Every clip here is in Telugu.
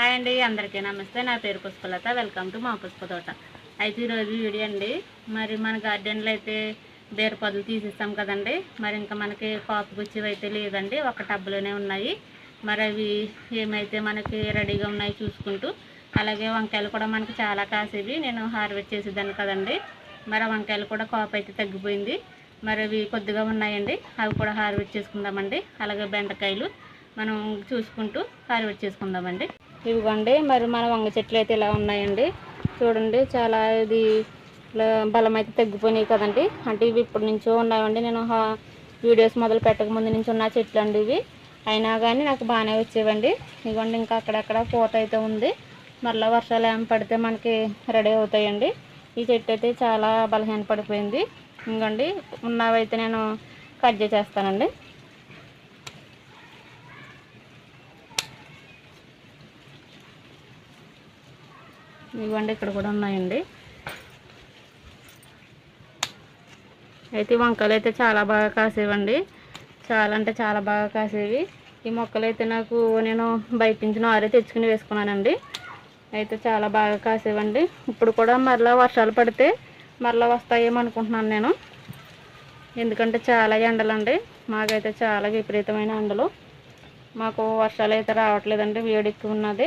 హాయ్ అండి అందరికీ నమస్తే. నా పేరు పుష్పలత. వెల్కమ్ టు మా పుష్ప తోట. అయితే ఈరోజు వీడియో అండి. మరి మన గార్డెన్లో అయితే బేరు పొదలు తీసిస్తాం కదండి. మరి ఇంకా మనకి కాపు గుచ్చివి అయితే లేదండి. ఒక టబ్లోనే ఉన్నాయి. మరి అవి ఏమైతే మనకి రెడీగా ఉన్నాయి చూసుకుంటూ అలాగే వంకాయలు కూడా మనకి చాలా కాసేవి. నేను హార్వెస్ట్ చేసేదాన్ని కదండి. మరి వంకాయలు కూడా కాపు అయితే తగ్గిపోయింది. మరి అవి కొద్దిగా ఉన్నాయండి. అవి కూడా హార్వెస్ట్ చేసుకుందామండి. అలాగే బెండకాయలు మనం చూసుకుంటూ హార్వెస్ట్ చేసుకుందామండి. ఇవిగోండి మరి మన వంగ చెట్లు అయితే ఇలా ఉన్నాయండి. చూడండి చాలా ఇది బలం అయితే తగ్గిపోయినాయి కదండి. అంటే ఇవి ఇప్పటి నుంచో ఉన్నాయండి. నేను హా- వీడియోస్ మొదలు పెట్టక ముందు నుంచి ఉన్న చెట్లు అండి ఇవి. అయినా కానీ నాకు బాగానే వచ్చేవండి. ఇదిగోండి ఇంకా అక్కడక్కడ పూత అయితే ఉంది. మరలా వర్షాలు ఏమి పడితే మనకి రెడీ అవుతాయండి. ఈ చెట్టు అయితే చాలా బలహీన పడిపోయింది ఇంకండి ఉన్నవైతే నేను కట్ చేసేస్తానండి. ఇవ్వండి ఇక్కడ కూడా ఉన్నాయండి. అయితే వంకలు అయితే చాలా బాగా కాసేవండి. చాలా అంటే చాలా బాగా కాసేవి. ఈ మొక్కలు అయితే నాకు నేను బయట నుంచి నారే తెచ్చుకుని వేసుకున్నానండి. అయితే చాలా బాగా కాసేవండి. ఇప్పుడు కూడా మరలా వర్షాలు పడితే మరలా వస్తాయేమో అనుకుంటున్నాను నేను. ఎందుకంటే చాలా ఎండలండి. మాకైతే చాలా విపరీతమైన ఎండలు. మాకు వర్షాలు అయితే రావట్లేదండి. వేడి ఎక్కువ ఉన్నది.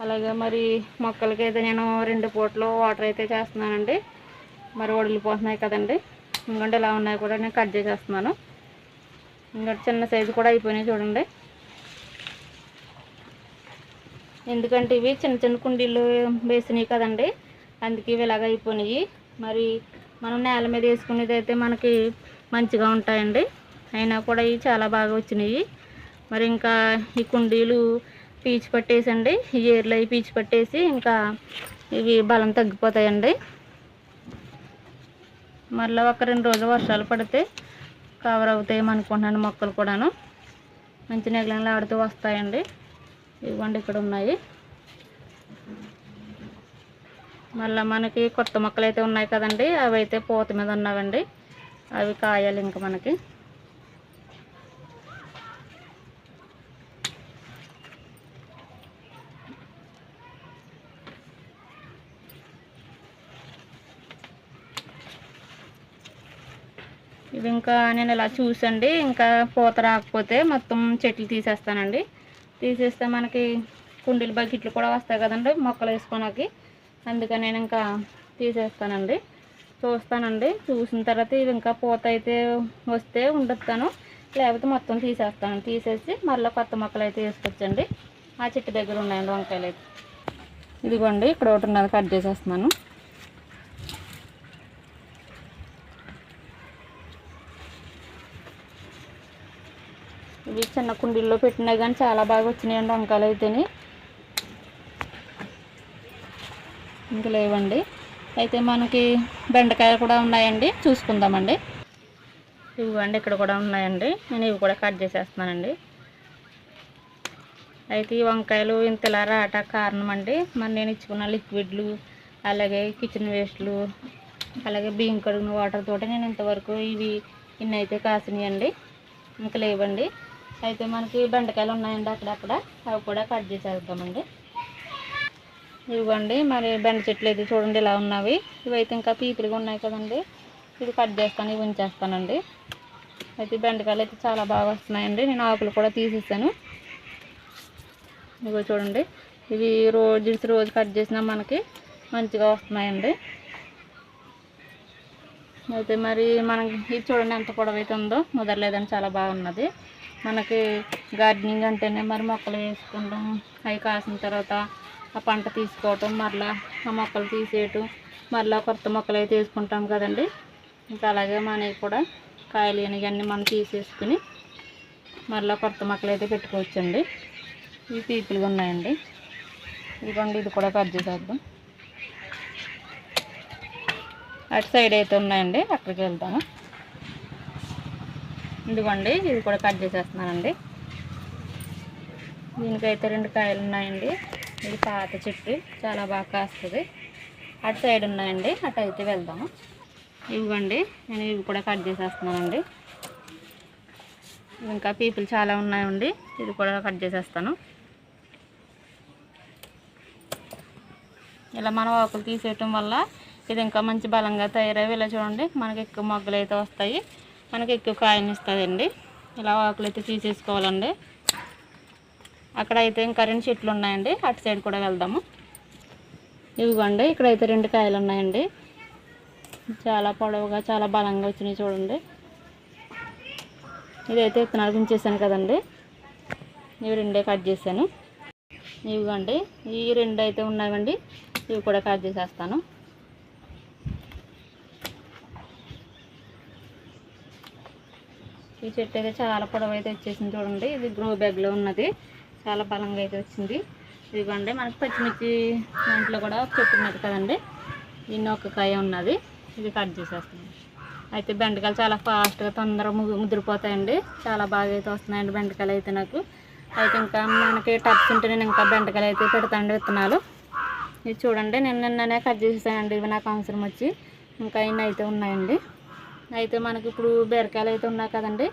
అలాగే మరి మొక్కలకి అయితే నేను రెండు పూటలు వాటర్ అయితే చేస్తున్నానండి. మరి వడిలిపోతున్నాయి కదండి. ఇంకంటే ఇలా ఉన్నాయి కూడా నేను కట్ చేసేస్తున్నాను. ఇంకా చిన్న సైజు కూడా అయిపోయినాయి చూడండి. ఎందుకంటే ఇవి చిన్న చిన్న కుండీలు వేసినాయి కదండి. అందుకే ఇవి ఇలాగ అయిపోయినాయి. మరి మనం నేల మీద వేసుకునేది అయితే మనకి మంచిగా ఉంటాయండి. అయినా కూడా ఇవి చాలా బాగా వచ్చినాయి. మరి ఇంకా ఈ కుండీలు పీచు పట్టేసండి. ఏర్లు అవి పీచు పట్టేసి ఇంకా ఇవి బలం తగ్గిపోతాయండి. మళ్ళీ ఒక రెండు రోజులు వర్షాలు పడితే కవర్ అవుతాయి అనుకుంటున్నాను మొక్కలు కూడాను. మంచి నెగలంగా ఆడుతూ వస్తాయండి. ఇవ్వండి ఇక్కడ ఉన్నాయి. మళ్ళీ మనకి కొత్త మొక్కలు అయితే ఉన్నాయి కదండి. అవి అయితే పూత మీద ఉన్నావండి. అవి కాయాలి ఇంకా మనకి. ఇవి ఇంకా నేను ఇలా చూసండి. ఇంకా పూత రాకపోతే మొత్తం చెట్లు తీసేస్తానండి. తీసేస్తే మనకి కుండీలు బకెట్లు కూడా వస్తాయి కదండి మొక్కలు వేసుకోడానికి. అందుకని నేను ఇంకా తీసేస్తానండి. చూస్తానండి. చూసిన తర్వాత ఇవి ఇంకా పూత అయితే వస్తే ఉండొస్తాను లేకపోతే మొత్తం తీసేస్తాను. తీసేసి మళ్ళీ కొత్త మొక్కలు అయితే వేసుకొచ్చండి. ఆ చెట్టు దగ్గర ఉన్నాయండి వంకాయలు అయితే. ఇదిగోండి ఇక్కడ ఒకటి ఉన్నది కట్ చేసేస్తున్నాను. ఇవి చిన్న కుండీల్లో పెట్టినా కానీ చాలా బాగా వచ్చినాయండి వంకాయలు అయితేని. ఇంకా లేవండి. అయితే మనకి బెండకాయలు కూడా ఉన్నాయండి. చూసుకుందామండి. ఇవ్వండి ఇక్కడ కూడా ఉన్నాయండి. నేను ఇవి కూడా కట్ చేసేస్తున్నానండి. అయితే ఈ వంకాయలు ఇంతలా రాట కారణం అండి మరి నేను ఇచ్చుకున్న లిక్విడ్లు అలాగే కిచెన్ వేస్ట్లు అలాగే బియ్యం కడుగున వాటర్ తోటి నేను ఇంతవరకు ఇవి ఇన్నైతే కాసినాయండి. ఇంకా లేవండి. అయితే మనకి బెండకాయలు ఉన్నాయండి అక్కడక్కడ. అవి కూడా కట్ చేసేద్దామండి. ఇవ్వండి మరి బెండ చెట్లు అయితే చూడండి ఇలా ఉన్నవి. ఇవైతే ఇంకా పీపులుగా ఉన్నాయి కదండి. ఇది కట్ చేస్తాను ఇవి ఉంచేస్తానండి. అయితే బెండకాయలు అయితే చాలా బాగా వస్తున్నాయండి. నేను ఆకులు కూడా తీసేసాను. ఇగో చూడండి. ఇవి రోజు రోజు కట్ చేసినా మనకి మంచిగా వస్తున్నాయండి. అయితే మరి మనం ఇది చూడండి ఎంత పొడవైతే ఉందో. ముదరలేదని చాలా బాగున్నది. మనకి గార్డెనింగ్ అంటేనే మరి మొక్కలు వేసుకుంటాం. అవి కాసిన తర్వాత ఆ పంట తీసుకోవటం మరలా ఆ మొక్కలు తీసేయటం మరలా కొత్త మొక్కలు అయితే వేసుకుంటాం కదండి. ఇంకా అలాగే మనకి కూడా కాయలు ఇవన్నీ మనం తీసేసుకుని మరలా కొత్త మొక్కలు అయితే పెట్టుకోవచ్చండి. ఇవి పీపులుగా ఉన్నాయండి. ఇదిగోండి ఇది కూడా కట్ చేసేద్దాం. అటు సైడ్ అయితే ఉన్నాయండి. అక్కడికి వెళ్తాను ఇదిగోండి ఇది కూడా కట్ చేసేస్తున్నానండి. దీనికైతే రెండు కాయలు ఉన్నాయండి. ఇది పాత చెట్టు చాలా బాగా కాస్తుంది. అటు సైడ్ ఉన్నాయండి అటు అయితే వెళ్దాము. ఇవ్వండి నేను ఇవి కూడా కట్ చేసేస్తున్నానండి. ఇంకా పీపుల్ చాలా ఉన్నాయండి ఇది కూడా కట్ చేసేస్తాను. ఇలా మనం ఆకులు తీసేయటం వల్ల ఇది ఇంకా మంచి బలంగా తయారవి ఇలా చూడండి మనకి ఎక్కువ మొగ్గలు అయితే వస్తాయి. మనకి ఎక్కువ కాయని ఇస్తుందండి. ఇలా ఆకులు అయితే తీసేసుకోవాలండి. అక్కడ అయితే ఇంకా చెట్లు ఉన్నాయండి. అటు సైడ్ కూడా వెళ్దాము. ఇవిగోండి ఇక్కడైతే రెండు కాయలు ఉన్నాయండి. చాలా పొడవుగా చాలా బలంగా వచ్చినాయి చూడండి. ఇదైతే విత్తనాలు గుంచేసాను కదండి. ఇవి రెండే కట్ చేశాను. ఇవిగోండి ఈ రెండు అయితే ఉన్నాయండి ఇవి కూడా కట్ చేసేస్తాను. ఈ చెట్టు అయితే చాలా పొడవు అయితే వచ్చేసింది చూడండి. ఇది గ్రో బ్యాగ్లో ఉన్నది. చాలా బలంగా అయితే వచ్చింది. ఇదిగోండి మనకి పచ్చిమిర్చి దాంట్లో కూడా చెట్టు ఉన్నది కదండి. ఇన్ని ఒక కాయ ఉన్నది. ఇది కట్ చేసేస్తుంది అయితే బెండకాయలు చాలా ఫాస్ట్గా తొందరగా ముదిరిపోతాయండి. చాలా బాగా అయితే వస్తున్నాయండి బెండకాయలు అయితే నాకు. అయితే ఇంకా మనకి టచ్ ఉంటే నేను ఇంకా బెండకాయలు అయితే పెడతాండి విత్తనాలు. ఇది చూడండి నేను నిన్ననే కట్ చేసేసానండి. ఇవి నాకు అవసరం వచ్చి. ఇంకా ఇన్ని అయితే ఉన్నాయండి. అయితే మనకి ఇప్పుడు బీరకాయలు అయితే ఉన్నాయి కదండి.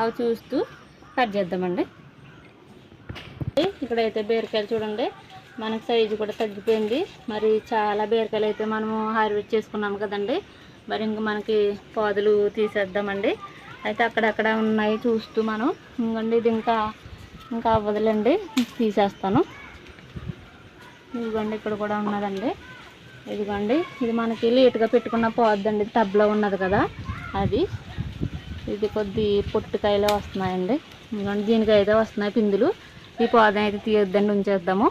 అవి చూస్తూ కట్ చేద్దామండి. ఇక్కడైతే బీరకాయలు చూడండి. మనకి సైజు కూడా తగ్గిపోయింది. మరి చాలా బీరకాయలు అయితే మనము హార్వెస్ట్ చేసుకున్నాము కదండి. మరి ఇంక మనకి పాదులు తీసేద్దామండి. అయితే అక్కడక్కడ ఉన్నాయి చూస్తూ మనం. ఇంకండి ఇది ఇంకా ఇంకా అవ్వదులండి. తీసేస్తాను. ఇదిగోండి ఇక్కడ కూడా ఉన్నదండి. ఇదిగోండి. ఇది మనకి లేట్గా పెట్టుకున్న పోద్దండి. టబ్లో ఉన్నది కదా. అది. ఇది కొద్ది పొట్టుకాయలు వస్తున్నాయండి. ఇదిగోండి దీనికి అయితే వస్తున్నాయి పిందులు. ఈ పాదం అయితే తీయొద్దండి ఉంచేద్దాము.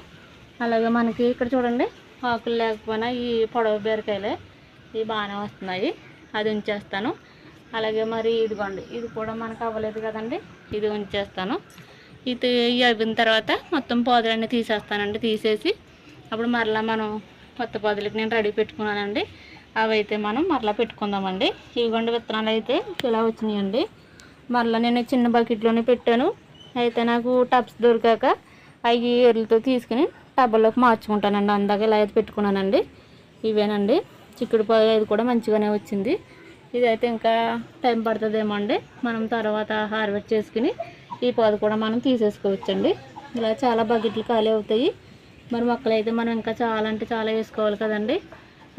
అలాగే మనకి ఇక్కడ చూడండి ఆకులు లేకపోయినా ఈ పొడవు బీరకాయలే. ఇవి బాగానే వస్తున్నాయి. అది ఉంచేస్తాను. అలాగే మరి ఇదిగోండి ఇది కూడా మనకు అవ్వలేదు కదండి. ఇది ఉంచేస్తాను. ఇది అయిపోయిన తర్వాత మొత్తం పొదలన్నీ తీసేస్తానండి తీసేసి. అప్పుడు మరలా మనం కొత్త పొదలకి నేను రెడీ పెట్టుకున్నానండి. అవి అయితే మనం మరలా పెట్టుకుందామండి. ఇవిగోండి విత్తనాలు అయితే ఇలా వచ్చినాయండి. మరలా నేను చిన్న బకెట్లోనే పెట్టాను. అయితే నాకు టబ్స్ దొరికాక అవి ఎర్లతో తీసుకుని టబ్బల్లోకి మార్చుకుంటానండి. అందాక ఇలా అయితే పెట్టుకున్నానండి. ఇవేనండి. చిక్కుడు పొద ఇది కూడా మంచిగానే వచ్చింది. ఇదైతే ఇంకా టైం పడుతుందేమో అండి. మనం తర్వాత హార్వెస్ట్ చేసుకుని ఈ పొద కూడా మనం తీసేసుకోవచ్చండి. ఇలా చాలా బకెట్లు ఖాళీ అవుతాయి. మరి మొక్కలు అయితే మనం ఇంకా చాలా అంటే చాలా వేసుకోవాలి కదండి.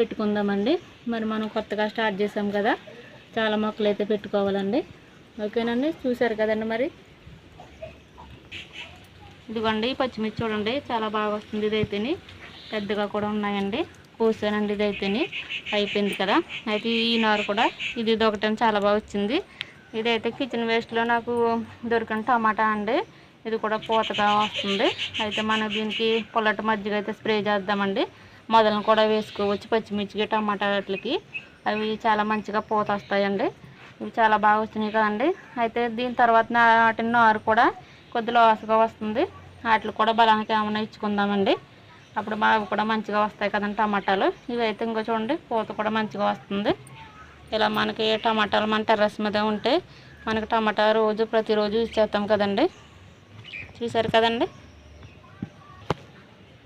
పెట్టుకుందామండి. మరి మనం కొత్తగా స్టార్ట్ చేసాం కదా చాలా మొక్కలు అయితే పెట్టుకోవాలండి. ఓకేనండి? చూసారు కదండి మరి? ఇదిగోండి పచ్చిమిర్చి చూడండి చాలా బాగా వస్తుంది ఇదైతేని. పెద్దగా కూడా ఉన్నాయండి. కోసానండి ఇదైతేని. అయిపోయింది కదా. అయితే ఈ నారు కూడా ఇది ఒకటని చాలా బాగా వచ్చింది. ఇదైతే కిచెన్ వేస్ట్లో నాకు దొరికిన టమాటా అండి. ఇది కూడా పూతగా వస్తుంది. అయితే మనం దీనికి పొల్లటి మజ్జిగ అయితే స్ప్రే చేద్దామండి. మొదలను కూడా వేసుకోవచ్చు పచ్చిమిర్చికి టమాటా వాటికి అవి చాలా మంచిగా పూత వస్తాయండి ఇవి చాలా బాగా వచ్చినాయి కదండి. అయితే దీని తర్వాత వాటిని నారు కూడా కొద్దిగా లోసగా వస్తుంది. వాటికి కూడా బలానికి ఏమైనా ఇచ్చుకుందామండి. అప్పుడు బాగా కూడా మంచిగా వస్తాయి కదండి టమాటాలు. ఇవి అయితే ఇంకో చూడండి పూత కూడా మంచిగా వస్తుంది. ఇలా మనకి టమాటాలు మన టెర్రస్ మీద ఉంటే మనకి టమాటా రోజు ప్రతిరోజు ఇచ్చేస్తాం కదండి. చూసారు కదండి?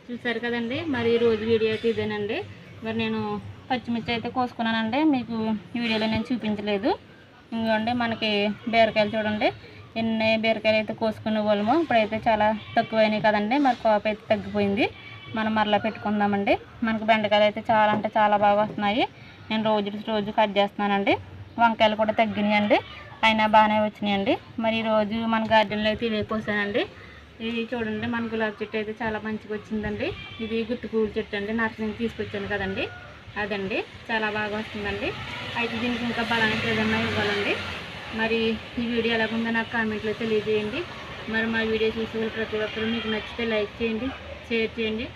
చూసారు కదండి. మరి ఈ రోజు వీడియో అయితే ఇదేనండి. మరి నేను పచ్చిమిర్చి అయితే కోసుకున్నానండి. మీకు ఈ వీడియోలో నేను చూపించలేదు. ఇంకోండి మనకి బీరకాయలు చూడండి. ఎన్ని బీరకాయలు అయితే కోసుకునే వాళ్ళము ఇప్పుడైతే చాలా తక్కువైనాయి కదండి. మరి కాపు అయితే తగ్గిపోయింది. మనం మరలా పెట్టుకుందామండి. మనకు బెండకాయలు అయితే చాలా అంటే చాలా బాగా వస్తున్నాయి. నేను రోజు రోజు కట్ చేస్తున్నానండి. వంకాయలు కూడా తగ్గినాయండి. అయినా బాగానే వచ్చినాయండి. మరి ఈరోజు మన గార్డెన్లో అయితే ఇవే కోసానండి. ఇది చూడండి మన గులాబీ చెట్టు అయితే చాలా మంచిగా వచ్చిందండి. ఇది గుత్తి పువ్వు చెట్టు అండి. నర్సరీ తీసుకొచ్చాను కదండి. అదండి చాలా బాగా వస్తుందండి. అయితే దీనికి ఇంకా బలానికి ఏదన్నా ఇవ్వాలండి. మరి ఈ వీడియో ఎలాగుందో నాకు కామెంట్లో తెలియజేయండి. మరి మా వీడియో చూసే ప్రతి ఒక్కరు మీకు నచ్చితే లైక్ చేయండి షేర్ చేయండి.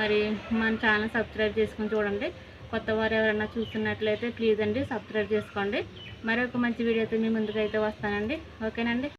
మరి మన ఛానల్ సబ్స్క్రైబ్ చేసుకొని చూడండి. కొత్త వారు ఎవరైనా చూస్తున్నట్లయితే ప్లీజ్ అండి సబ్స్క్రైబ్ చేసుకోండి. మరి ఒక మంచి వీడియోతో మీ ముందుకైతే వస్తానండి. ఓకేనండి?